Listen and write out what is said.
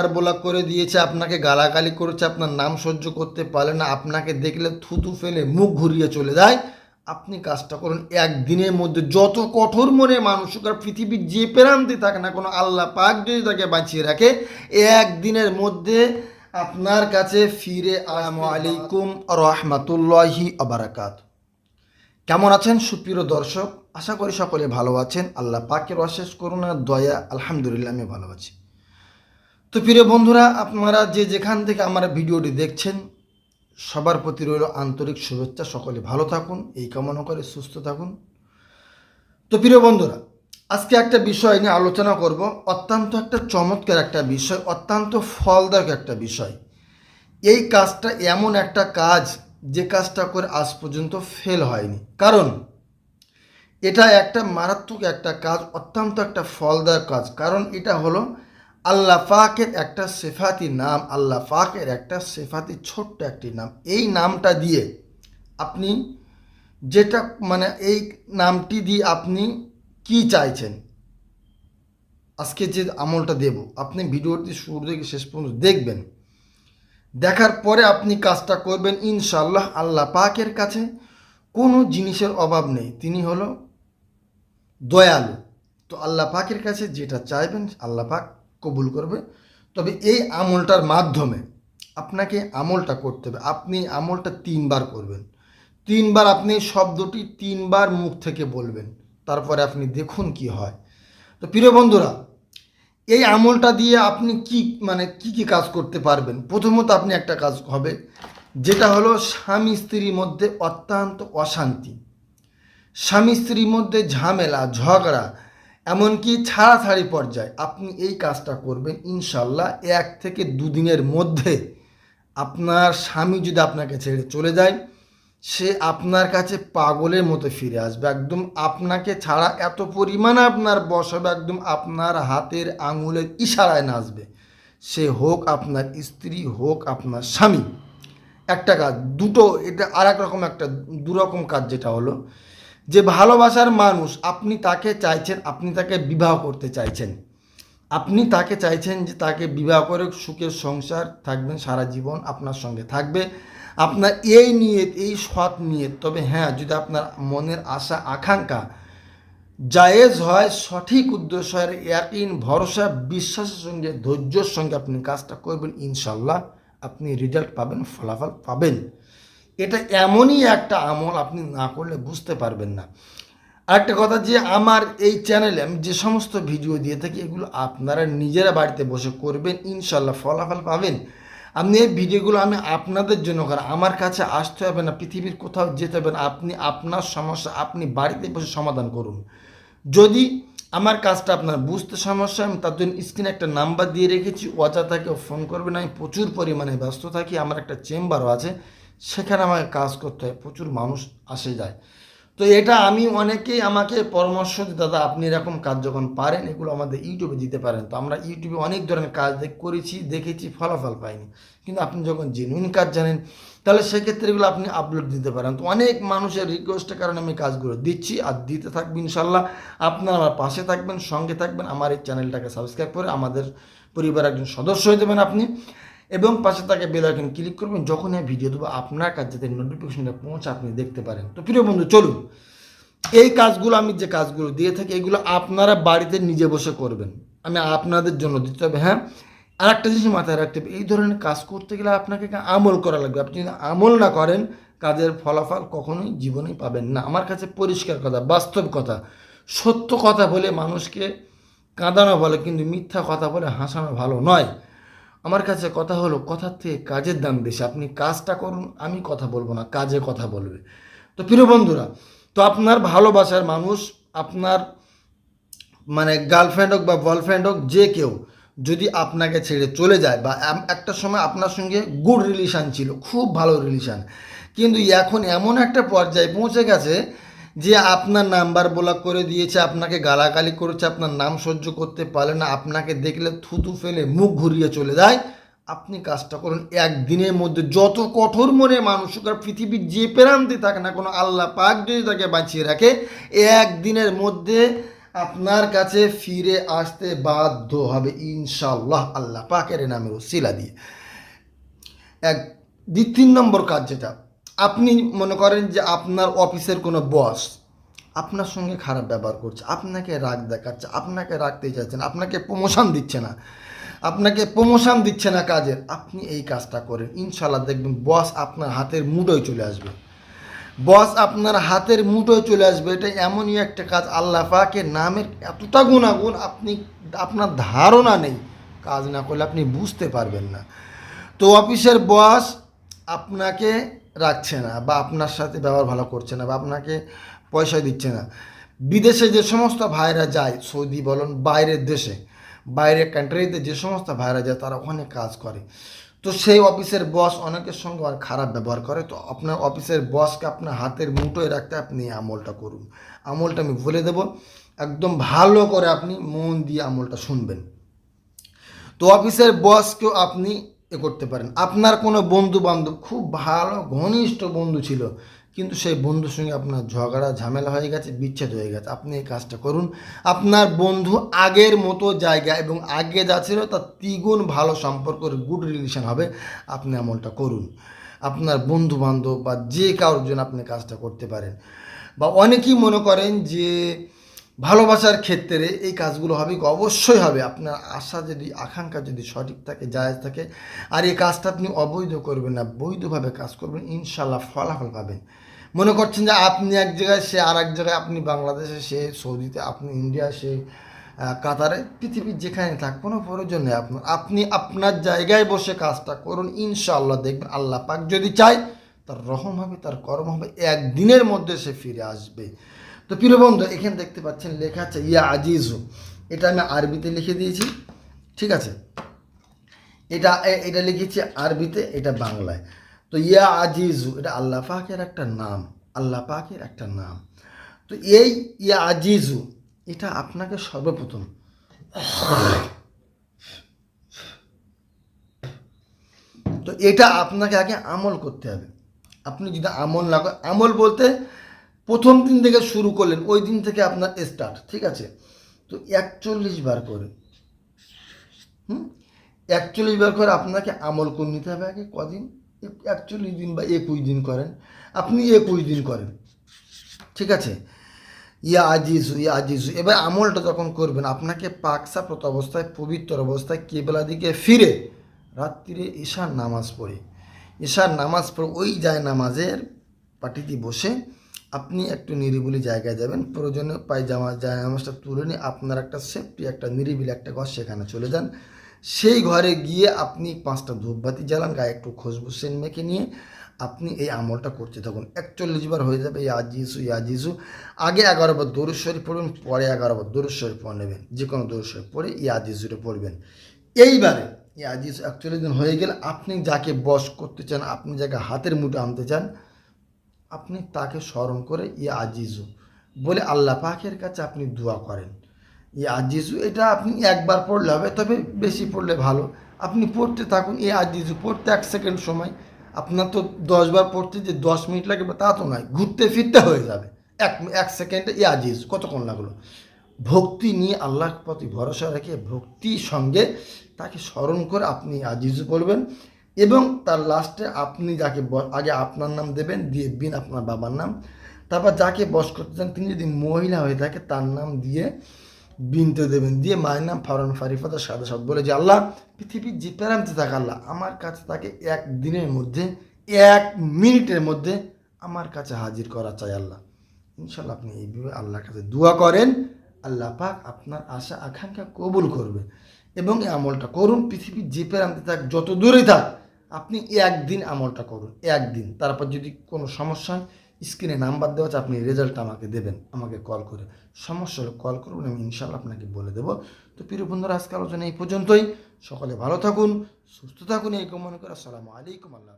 আর বোলা করে দিয়েছে, আপনাকে গালাগালি করেছে, আপনার নাম সহ্য করতে পারে না, আপনাকে দেখলে থুতু ফেলে মুখ ঘুরিয়ে চলে যায়। আপনি কাজটা করুন একদিনের মধ্যে। যত কঠোর মনে মানুষ আর পৃথিবীর যে প্রান্তে থাকে না কোনো, আল্লাহ পাক যদি তাকে বাঁচিয়ে রাখে, একদিনের মধ্যে আপনার কাছে ফিরে আসসালামু আলাইকুম রহমতুল্লাহি আবরাকাত। কেমন আছেন সুপ্রিয় দর্শক? আশা করি সকলে ভালো আছেন। আল্লাহ পাকের অশেষ করুণা দয়া, আলহামদুলিল্লাহ, আমি ভালো আছি। তো প্রিয় বন্ধুরা, আপনারা যে যেখান থেকে আমার ভিডিওটি দেখছেন, সবার প্রতি রইল আন্তরিক শুভেচ্ছা। সকলে ভালো থাকুন, এই কামনা করে সুস্থ থাকুন। তো প্রিয় বন্ধুরা, আজকে একটা বিষয় নিয়ে আলোচনা করব। অত্যন্ত একটা চমৎকার একটা বিষয়, অত্যন্ত ফলদায়ক একটা বিষয়। এই কাজটা এমন একটা কাজ যে কাজটা করে আজ পর্যন্ত ফেল হয়নি। কারণ, এটা একটা মারাত্মক একটা কাজ, অত্যন্ত একটা ফলদায়ক কাজ। কারণ, এটা হলো আল্লাহ পাকের একটা সেফাতি নাম, আল্লাহ পাকের একটা সেফাতি ছোট্ট একটি নাম। এই নামটা দিয়ে আপনি যেটা মানে এই নামটি দিয়ে আপনি কি চাইছেন? আজকে যে আমলটা দেব, আপনি ভিডিওটি শুরু থেকে শেষ পর্যন্ত দেখবেন। দেখার পরে আপনি কাজটা করবেন ইনশাল্লাহ আল্লাহ পাকের কাছে কোনো জিনিসের অভাব নেই। তিনি হলো দয়ালু। তো আল্লাহ পাকের কাছে যেটা চাইবেন, আল্লাহ পাক কবুল করবে। তবে এই আমলটার মাধ্যমে আপনাকে আমলটা করতে হবে। আপনি আমলটা তিনবার করবেন। তিনবার আপনি শব্দটি তিনবার মুখ থেকে বলবেন। তারপরে আপনি দেখুন কি হয়। তো প্রিয় বন্ধুরা, এই আমলটা দিয়ে আপনি কি মানে কি কি কাজ করতে পারবেন? প্রথমত আপনি একটা কাজ হবে, যেটা হলো স্বামী স্ত্রীর মধ্যে অত্যন্ত অশান্তি। স্বামী স্ত্রীর মধ্যে ঝামেলা, ঝগড়া এমনকি ছাড়াছাড়ি পর্যায়ে আপনি এই কাজটা করবেন ইনশাল্লাহ এক থেকে দুদিনের মধ্যে আপনার স্বামী যদি আপনাকে ছেড়ে চলে যায়, সে আপনার কাছে পাগলের মতো ফিরে আসবে। একদম আপনাকে ছাড়া এত পরিমাণে আপনার বস হবে, একদম আপনার হাতের আঙুলের ইশারায় নাচবে। সে হোক আপনার স্ত্রী, হোক আপনার স্বামী। একটা কাজ, দুটো, এটা আর রকম একটা, দুরকম কাজ যেটা হলো যে ভালোবাসার মানুষ, আপনি তাকে চাইছেন, আপনি তাকে বিবাহ করতে চাইছেন। আপনি তাকে চাইছেন যে তাকে বিবাহ করে সুখের সংসার থাকবেন, সারা জীবন আপনার সঙ্গে থাকবে। আপনার এই নিয়ত, এই সৎ নিয়ত, তবে হ্যাঁ যদি আপনার মনের আশা, আকাঙ্ক্ষা জায়েজ হয়, সঠিক উদ্দেশ্য হয় একইন ভরসা, বিশ্বাসের সঙ্গে, ধৈর্যর সঙ্গে আপনি কাজটা করবেন, ইনশাল্লাহ আপনি রেজাল্ট পাবেন, ফলাফল পাবেন। এটা এমনই একটা আমল আপনি না করলে বুঝতে পারবেন না। আরেকটা কথা যে আমার এই চ্যানেলে আমি যে সমস্ত ভিডিও দিয়ে থাকি, এগুলো আপনারা নিজেরা বাড়িতে বসে করবেন, ইনশাল্লাহ ফলাফল পাবেন। আপনি এই ভিডিওগুলো আমি আপনাদের জন্য করা, আমার কাছে আসতে হবে না, পৃথিবীর কোথাও যেতে হবে না, আপনি আপনার সমস্যা আপনি বাড়িতে বসে সমাধান করুন। যদি আমার কাজটা আপনার বুঝতে সমস্যা আমি তার জন্য স্ক্রিনে একটা নাম্বার দিয়ে রেখেছি অযথাকে ফোন করবেন আমি প্রচুর পরিমাণে ব্যস্ত থাকি, আমার একটা চেম্বারও আছে সেখানে আমাকে কাজ করতে হয়, প্রচুর মানুষ আসে যায়। তো এটা আমি অনেকেই আমাকে পরামর্শ দিই, দাদা, আপনি এরকম কাজ যখন পারেন, এগুলো আমাদের ইউটিউবে দিতে পারেন। তো আমরা ইউটিউবে অনেক ধরনের কাজ করেছি, দেখেছি, ফলাফল পাইনি। কিন্তু আপনি যখন জেনুইন কাজ জানেন, তাহলে সেক্ষেত্রে এগুলো আপনি আপলোড দিতে পারেন। তো অনেক মানুষের রিকোয়েস্টের কারণে আমি কাজগুলো দিচ্ছি, আর দিতে থাকব ইনশাল্লাহ আপনারা আমার পাশে থাকবেন, সঙ্গে থাকবেন, আমার এই চ্যানেলটাকে সাবস্ক্রাইব করে আমাদের পরিবার একজন সদস্য হয়ে যাবেন আপনি। এবং পাশে তাকে বেল আইকন ক্লিক করবেন, যখন এই ভিডিও দেবো আপনার কাছে যাতে নোটিফিকেশনটা পৌঁছে আপনি দেখতে পারেন। তো প্রিয় বন্ধু, চলুন। এই কাজগুলো, আমি যে কাজগুলো দিয়ে থাকি, এগুলো আপনারা বাড়িতে নিজে বসে করবেন। আমি আপনাদের জন্য দিতে হবে হ্যাঁ? আর একটা জিনিস মাথায় রাখতে হবে, এই ধরনের কাজ করতে গেলে আপনাকে আমল করা লাগবে। আপনি যদি আমল না করেন, কাজের ফলাফল কখনোই জীবনেই পাবেন না। আমার কাছে পরিষ্কার কথা, বাস্তব কথা, সত্য কথা বলে মানুষকে কাঁদানো বলে কিন্তু মিথ্যা কথা বলে হাসানো ভালো নয়। আমার কাছে কথা হলো, কথার থেকে কাজের দাম বেশি। আপনি কাজটা করুন, আমি কথা বলব না, কাজে কথা বলবে। তো প্রিয় বন্ধুরা, তো আপনার ভালোবাসার মানুষ, আপনার মানে গার্লফ্রেন্ড হোক বা বয়ফ্রেন্ড হোক, যে কেউ যদি আপনাকে ছেড়ে চলে যায় বা একটা সময় আপনার সঙ্গে গুড রিলেশান ছিল, খুব ভালো রিলেশান কিন্তু এখন এমন একটা পর্যায়ে পৌঁছে গেছে যে আপনার নাম্বার ব্লক করে দিয়েছে, আপনাকে গালাগালি করেছে, আপনার নাম সহ্য করতে পারে না, আপনাকে দেখলে থুতু ফেলে মুখ ঘুরিয়ে চলে যায়। আপনি কাজটা করুন একদিনের মধ্যে। যত কঠোর মনে মানুষ আর পৃথিবীর যে প্রান্তে থাকে না কোনো, আল্লাহ পাক যদি তাকে বাঁচিয়ে রাখে, একদিনের মধ্যে আপনার কাছে ফিরে আসতে বাধ্য হবে ইনশাল্লাহ আল্লাহ পাকের নামের শিলা দিয়ে। এক তিন নম্বর কাজ যেটা আপনি মনে করেন যে আপনার অফিসের কোনো বস আপনার সঙ্গে খারাপ ব্যবহার করছে, আপনাকে রাগ দেখাচ্ছে, আপনাকে রাখতে চাচ্ছেন আপনাকে প্রমোশন দিচ্ছে না, আপনাকে প্রমোশন দিচ্ছে না কাজের, আপনি এই কাজটা করেন। ইনশাল্লাহ দেখবেন বস আপনার হাতের মুঠোয় চলে আসবে। বস আপনার হাতের মুঠোয় চলে আসবে, এটা এমনই একটা কাজ, আল্লাহ পাকের নামের এতটা গুণাগুণ আপনি, আপনার ধারণা নেই। কাজ না করলে আপনি বুঝতে পারবেন না। তো অফিসের বস আপনাকে রাখছে না বা আপনার সাথে ব্যবহার ভালো করছে না বা আপনাকে পয়সা দিচ্ছে না। বিদেশে যে সমস্ত ভাইরা যায়, সৌদি বলুন, বাইরের দেশে, বাইরের কান্ট্রিতে যে সমস্ত ভাইরা যায়, তারা ওখানে কাজ করে। তো সেই অফিসের বস অনেকের সঙ্গে আর খারাপ ব্যবহার করে। তো আপনার অফিসের বসকে আপনার হাতের মুঠোয় রাখতে আপনি আমলটা করুন। আমলটা আমি বলে দেব, একদম ভালো করে আপনি মন দিয়ে আমলটা শুনবেন। তো অফিসের বসকেও আপনি এ করতে পারেন। আপনার কোনো বন্ধু বান্ধব খুব ভালো ঘনিষ্ঠ বন্ধু ছিল, কিন্তু সেই বন্ধুর সঙ্গে আপনার ঝগড়া, ঝামেলা হয়ে গেছে, বিচ্ছেদ হয়ে গেছে। আপনি এই কাজটা করুন। আপনার বন্ধু আগের মতো জায়গা এবং আগে যা ছিল তার দ্বিগুণ ভালো সম্পর্ক গুড রিলেশন হবে। আপনি আমলটা করুন। আপনার বন্ধু বান্ধব বা যে কারোর জন্য আপনি কাজটা করতে পারেন। বা অনেকেই মনে করেন যে ভালোবাসার ক্ষেত্রে এই কাজগুলো হবে অবশ্যই হবে। আপনার আশা যদি, আকাঙ্ক্ষা যদি সঠিক থাকে, জায়জ থাকে, আর এই কাজটা আপনি অবৈধ করবেন না, বৈধভাবে কাজ করবেন ইনশাল্লাহ ফলাফল পাবেন। মনে করছেন যে আপনি এক জায়গায়, সে আর এক জায়গায়, আপনি বাংলাদেশে, সে সৌদিতে, আপনি ইন্ডিয়া, সে কাতারে, পৃথিবীর যেখানে থাক, কোনো প্রয়োজন নেই আপনার। আপনি আপনার জায়গায় বসে কাজটা করুন, ইনশাআল্লাহ দেখবেন আল্লাহ পাক যদি চায়, তার রহম হবে, তার কর্ম হবে, একদিনের মধ্যে সে ফিরে আসবে। তো প্রিয় বন্ধু, এখানে দেখতে পাচ্ছেন লেখা আছে, ইয়া আজিজু। এটা আমি আরবিতে লিখে দিয়েছি, ঠিক আছে? এটা এটা লিখেছি আরবিতে, এটা বাংলায়। তো ইয়া আজিজু, এটা আল্লাহ পাকের একটা নাম, আল্লাহ পাকের একটা নাম। তো এই ইয়া আজিজু, এটা আপনাকে সর্বপ্রথম তো এটা আপনাকে আগে আমল করতে হবে। আপনি যদি আমল না করেন, আমল বলতে প্রথম দিন থেকে শুরু করলেন, ওই দিন থেকে আপনার স্টার্ট ঠিক আছে? তো একচল্লিশ বার করে, হুম? একচল্লিশ বার করে আপনাকে আমল করে নিতে হবে আগে, কদিন? একচল্লিশ দিন বা একুশ দিন করেন। আপনি একুশ দিন করেন, ঠিক আছে? ইয়া আজিজু ইয়া আজিজু। এবার আমলটা যখন করবেন, আপনাকে পাকসাপ্রত অবস্থায়, পবিত্র অবস্থায় কেবলা দিকে ফিরে রাত্রিরে ঈশার নামাজ পড়ে। ঈশার নামাজ পড়ে, ওই যায় নামাজের পাটিতে বসে আপনি একটু নিরিবিলি জায়গায় যাবেন, প্রয়োজনে পায়জামা যায় নামাজটা তুলে নিয়ে আপনার একটা সেফটি একটা নিরিবিলি একটা ঘর সেখানে চলে যান। সেই ঘরে গিয়ে আপনি পাঁচটা ধূপবাতি জ্বালান, গায়ে একটু খুশবু সেন মেখে নিয়ে আপনি এই আমলটা করতে থাকুন। একচল্লিশ বার হয়ে যাবে এই আজিজু এই আজিজু। আগে এগারো বার দরুশ্বরী পড়বেন, পরে এগারো বার দরুশ্বরী পড়ে নেবেন। যে কোনো দরুশ্বরী পড়ে এই আজিজুটা পড়বেন। এইবারে এই আজিজ একচল্লিশ দিন হয়ে গেলে আপনি যাকে বশ করতে চান, আপনি যাকে হাতের মুঠে আনতে চান আপনি তাকে স্মরণ করে ইয়ে আজিজু। বলে আল্লাহ পাকের কাছে আপনি দোয়া করেন। এই আজিজু, এটা আপনি একবার পড়লে হবে, তবে বেশি পড়লে ভালো। আপনি পড়তে থাকুন এই আজিজু, পড়তে এক সেকেন্ড সময়। আপনার তো দশবার পড়তে যে দশ মিনিট লাগবে তা তো নয়, ঘুরতে ফিরতে হয়ে যাবে। এক এক সেকেন্ডে এই আজিজু, কতক্ষণ লাগল? ভক্তি নিয়ে আল্লাহর প্রতি ভরসা রেখে ভক্তির সঙ্গে তাকে স্মরণ করে আপনি আজিজু পড়বেন। এবং তার লাস্টে আপনি যাকে আগে আপনার নাম দেবেন, দিয়ে বিন আপনার বাবার নাম। তারপর যাকে বস করতে চান, তিনি যদি মহিলা হয়ে থাকে, তার নাম দিয়ে বিনতে দেবেন। দিয়ে মায়ের নাম ফারন ফারিফাদা সাদা সাদ বলে যে, আল্লাহ, পৃথিবীর যে প্রান্তে থাকে আল্লাহ, আমার কাছে তাকে এক দিনের মধ্যে, এক মিনিটের মধ্যে আমার কাছে হাজির করা চাই আল্লাহ। ইনশাল্লাহ আপনি এইভাবে আল্লাহর কাছে দোয়া করেন, আল্লাহ পাক আপনার আশা, আকাঙ্ক্ষা কবুল করবে। এবং এই আমলটা করুন, পৃথিবীর যে প্রান্তে থাক, যত দূরে থাক আপনি একদিন আমলটা করুন, একদিন। তারপর যদি কোনো সমস্যা হয়, স্ক্রিনে নাম্বার দেওয়া আছে, আপনি রেজাল্ট আমাকে দেবেন, আমাকে কল করে। সমস্যা হলে কল করুন, আমি ইনশাল্লাহ আপনাকে বলে দেবো। তো প্রিয় বন্ধুরা আজকে আলোচনা এই পর্যন্তই। সকলে ভালো থাকুন, সুস্থ থাকুন এই মনে করে। আসসালামু আলাইকুম, আল্লাহ।